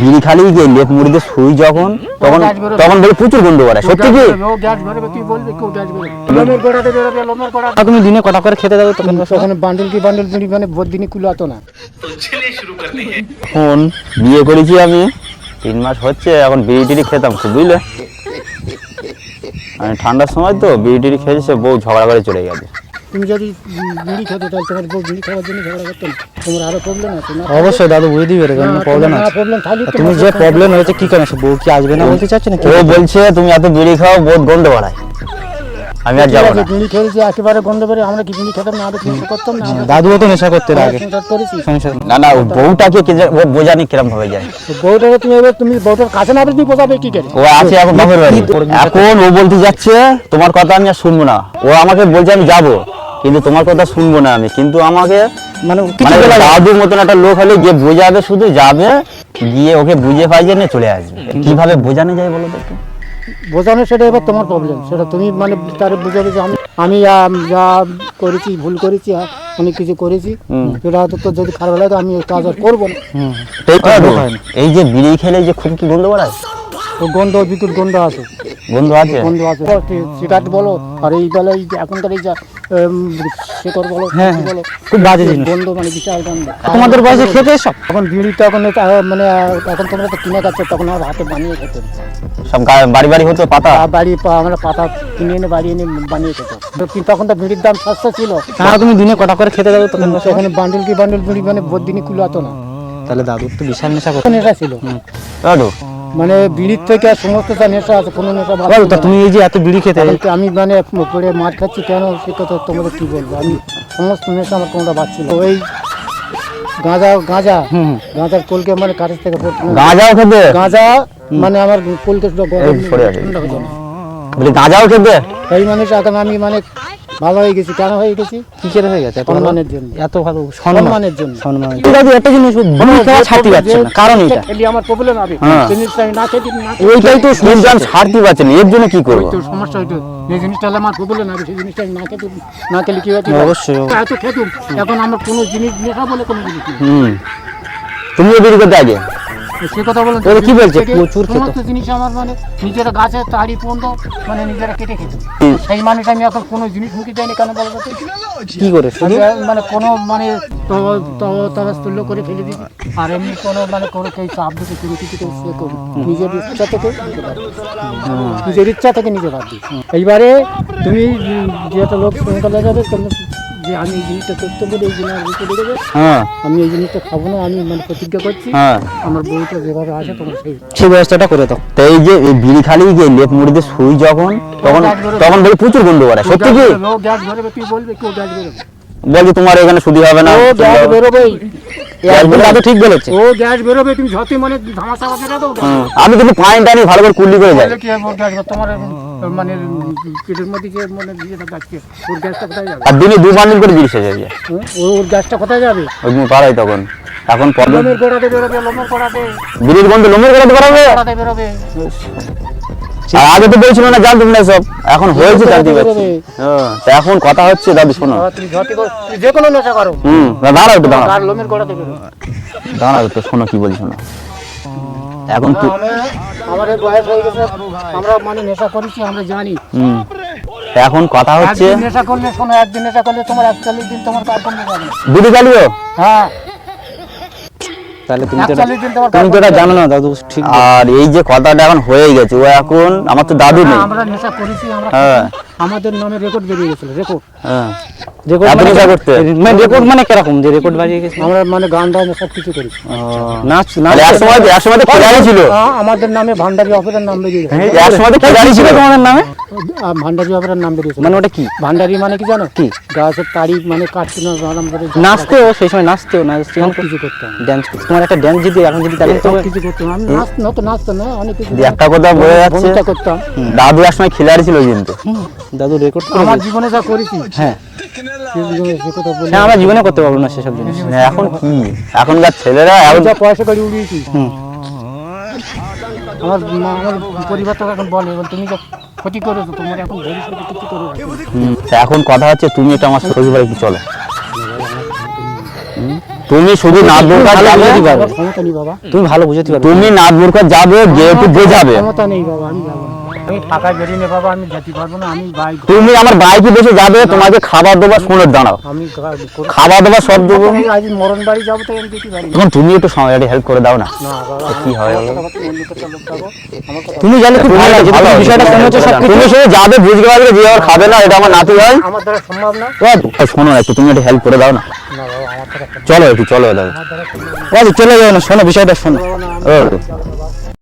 বিড়ি খালি গিয়ে লেপ মুড়িতে শুই যখন তখন তখন বলি প্রচুর গন্ধ করে সত্যি কি? তুমি দিনে কটা করে খেতে দেবে তখন ওখানে বান্ডেল কি বান্ডেল বিড়ি মানে দিনই কুলাতো না। এখন বিয়ে করেছি আমি তিন মাস হচ্ছে এখন বিড়ি টিড়ি খেতাম খুব বুঝলে? ঠান্ডার সময় তো বিড়ি টিড়ি খেয়েছে বউ ঝগড়া করে চলে গেছে। তুমি যদি বিড়ি খেতে তাহলে তোমার বউ বিড়ি খাওয়ার জন্য ঝগড়া করতো না। তোমার আরও প্রবলেম আছে না অবশ্যই দাদু বুঝে দিবে প্রবলেম আছে। প্রবলেম তুমি যে প্রবলেম হয়েছে কি কারণে? সে বউ কি আসবে না বলতে চাচ্ছ না কি ও বলছে তুমি এত বিড়ি খাও বহুত গন্ধ বাড়ায়। আমি আর যাব না। বিড়ি খেয়েছি একেবারে গন্ধ আমরা কি বিড়ি খেতাম না? আগে করতাম না? দাদুও তো নেশা করতে আগে। না না বউটাকে কে যে- ও বোঝানি কিরম ভাবে যায়। বউটাকে তুমি এবার তুমি বউটার কাছে না তুমি বোঝাবে কি করে? ও আছে এখন বাপের বাড়ি। এখন ও বলতে যাচ্ছে তোমার কথা আমি আর শুনব না। ও আমাকে বলছে আমি যাব। কিন্তু তোমার কথা শুনব না আমি। কিন্তু আমাকে মানে মানে। দাদুর মতন একটা লোক হলে গিয়ে বোঝাবে শুধু যাবে গিয়ে ওকে বুঝে ফাইজে নিয়ে চলে আসবে। কীভাবে বোঝানো যায় বলো তো বোঝানো সেটা এবার তোমার প্রবলেম সেটা তুমি মানে তার বুঝাবে যে আমি আমি যা করেছি ভুল করেছি আ, অনেক কিছু করেছি। সেটা হয়তো তোর যদি খারাপ লাগে তো আমি কাজ আর করব না। এই যে বিড়ি খেলে যে খুব কি গন্ধ বাড়ায়? গন্ধ বিদ্যুৎ গন্ধ আছে। গন্ধ আছে? গন্ধ আছে। সিগারেট বলো আর এই বেলা এই যে এখনকার এই যা বলো হ্যাঁ, হ্যাঁ। বলো। খুব বাজে জিনিস। গন্ধ মানে বিশাল গন্ধ তোমাদের বয়সে খেতে সব এখন বিড়ি তখন মানে এখন তোমরা তো কিনে খাচ্ছ তখন হাতে বানিয়ে খেতে। সব বাড়ি বাড়ি হতো পাতা? বাড়ি আমরা পাতা কিনে এনে বাড়ি এনে বানিয়ে খেত। তখন তো বিড়ির দাম সস্তা ছিল। তাহলে তুমি দিনে কটা করে খেতে দেবে তখন? সেখানে বান্ডেল কি বান্ডেল বিড়ি মানে ভোর দিনই কুলাতো না। তাহলে দাদুর তো বিশাল নেশা করতে নেশা ছিল। দাদু মানে বিড়ির থেকে সমস্ত যা নেশা আছে কোনো নেশা ভালো তা তুমি এই যে এত বিড়ি খেতে আমি মানে পড়ে মার খাচ্ছি কেন? সে কথা তোমাদের কি বলব? আমি সমস্ত নেশা আমার কোনটা বাচ্ছিল ওই গাঁজা গাঁজা। গাঁজার কোলকে মানে কাঠের থেকে গাঁজাও খেতে? গাঁজা মানে আমার কোলকে শুধু গাঁজাও খেতে? এই মানুষ এখন আমি মানে ভালো হয়ে গেছি কেন হয়ে গেছি? কি করে হয়ে গেছে? সম্মানের জন্য। এত ভালো সম্মানের জন্য। সম্মান দাদু একটা জিনিস খাওয়া ছাড়তে পারছে না। কারণ এটা খেলি আমার প্রবলেম হবে। হ্যাঁ। জিনিসটা না খেতে না খেতে- ওইটাই তো শুনছি ছাড়তে পারছি না। এর জন্য কি ওই করব তো সমস্যা হইতো এই জিনিসটা আমার প্রবলেম হবে। সেই জিনিসটা না খেতে না খেলে কি হচ্ছে অবশ্যই। এত খেতুম এখন আমার কোনো জিনিস নেশা বলে কোনো জিনিস নেই। হুম। তুমিও করতে আগে। সে কথা বলেন কি বলছে? প্রচুর খেত। সমস্ত জিনিস আমার মানে নিজেরা গাছে তাড়ি পর্যন্ত মানে নিজেরা কেটে খেত। সেই মানুষ আমি এখন কোনো জিনিস মুখে যাইনি কেন কি করে? মানে কোনো মানে তুল্য করে ফেলে দিই আর এমনি কোনো মানে কোনো কেউ চাপ দিতে কোনো কিছু কেউ সে করি নিজের ইচ্ছা থেকে। নিজের ইচ্ছা থেকে নিজে এইবারে তুমি উম, যে একটা লোক সঙ্গে যাবে যে আমি এই জিনিসটা করতে বলে এই জিনিস আমি করে দেবে। হ্যাঁ। আমি এই জিনিসটা খাব না আমি মানে প্রতিজ্ঞা করছি। হ্যাঁ। আমার বউটা যেভাবে আসে তোমার সেই। সেই ব্যবস্থাটা করে দাও। তো এই যে বিড়ি খালি গিয়ে লেপ মুড়িতে শুই যখন তখন তখন বলি প্রচুর গন্ধ বাড়ায় সত্যি কি? ও গ্যাস বেরোবে তুই বলবে কেউ গ্যাস বেরোবে তোমার এখানে শুধু হবে না ও গ্যাস বেরোবেই ঠিক বলেছে। ও গ্যাস বেরোবে তুমি যতই মানে ধামাচা আমি কিন্তু ফাইন টানি ভালো করে কুল্লি করে যাই। বললে কি হবে গ্যাস তোমার মানে পেটের মধ্যে যে মানে দিয়ে থাকে আজকে ওর গ্যাসটা কোথায় যাবে? আর দিনে দু বান্ডিল করে বিড়ি শেষ যায় ওর গ্যাসটা কোথায় যাবে? ওই তুমি পারাই তখন। এখন লোমের গোড়াতে বেরোবে লোমের গোড়াতে। বিড়ির গন্ধ লোমের করে পারাবে গোড়াতে বেরোবে। আর আগে তো বলছিল না জানতাম না সব। এখন হয়েছে জানতে পারছি হ্যাঁ, তা এখন কথা হচ্ছে দাদু শোনো। তুমি যে কোনো নেশা করো। হুম দাঁড়াও একটু দাঁড়াও। লোমের গোড়াতে দাঁড়াও একটু শোনো কি বলছো না এখন তো আমি- আমার এই বয়স হয়ে গেছে আমরা মানে নেশা করেছি আমরা জানি। এখন কথা হচ্ছে নেশা করলে শোনো একদিন নেশা করলে তোমার একচল্লিশ দিন তোমার কাজ যাবে? না। বিড়ি খালিও হ্যাঁ। তাহলে তুমি তো এটা- একচল্লিশ দিন তোমার তুমি তো জানো না দাদু ঠিক আর এই যে কথাটা এখন হয়ে গেছে ও এখন আমার তো দাদু নেই। আমরা নেশা করেছি আমরা হ্যাঁ। আমাদের নামে রেকর্ড বেরিয়ে গেছিল রেকর্ড হ্যাঁ। মানে নেশা মানে রেকর্ড মানে কীরকম যে রেকর্ড বাজিয়ে গেছে? আমরা মানে গান টান সব কিছু করেছি নাচ নাচ এক সময় এক সময় তো খিলাড়ি ছিল। হ্যাঁ, আমাদের নামে ভান্ডারি অফিসের নাম বেরিয়ে গেছে। এক সময় তো খিলাড়ি ছিল। তোমাদের নামে? ভান্ডারি অফিসের নাম বেরিয়েছে মানে ওটা কি? ভান্ডারি মানে কি জানো? কি? গাছের তাড়ি মানে কাটতে না আরাম করে নাচতেও সেই সময় নাচতেও নাচতে সব কিছু করতাম। ড্যান্স তোমার একটা ড্যান্স যদি এখন যদি তাহলে তোমার কিছু করতাম। আমি নাচ না তো নাচতো না অনেক কিছু একটা কথা যাচ্ছে দাদু এক সময় খিলাড়ি ছিল কিন্তু। দাদু রেকর্ড আমার জীবনে যা করেছি। হ্যাঁ। হ্যাঁ আমরা জীবনে করতে পারব না সেসব জিনিস। এখন কি? এখনকার ছেলেরা এখন যা পয়সা করে উড়িয়েছি আমার আমার পরিবার তো এখন বলে তুমি যা ক্ষতি করেছ তোমার এখন ভবিষ্যতে কিছু করে এখন কথা হচ্ছে তুমি এটা আমার শ্বশুর বাড়ি চলো? তুমি শুধু নাথ ভালো যাবে? তুমি ভালো বুঝতে পারবে। তুমি নাথ বোরখা যাবে যেহেতু বোঝাবে। ক্ষমতা নেই বাবা আমি যাব। আমি বেরিয়ে নে বাবা আমি যেতে পারব না আমি বাইক তুমি আমার বাইকে বসে যাবে? তোমাকে খাবার দেবো শুনে দাঁড়াও। আমি খাবার দাবার সব দেবো। আমি আজ মরণ বাড়ি যাব তো আমি যেতে পারি তখন তুমি একটু সময় হেল্প করে দাও না। না কি হয়? তুমি খুব ভালো বিষয়টা শুনেছো সব তুমি শুধু যাবে বুঝতে পারবে যে আর খাবে না এটা আমার নাতি হয়। আমার দ্বারা সম্ভব না। ও, শোনো একটু তুমি একটু হেল্প করে দাও না। দ্বারা চলো একটু চলো দাও দ্বারা চলে যাও না শোনো বিষয়টা শোনো। ও।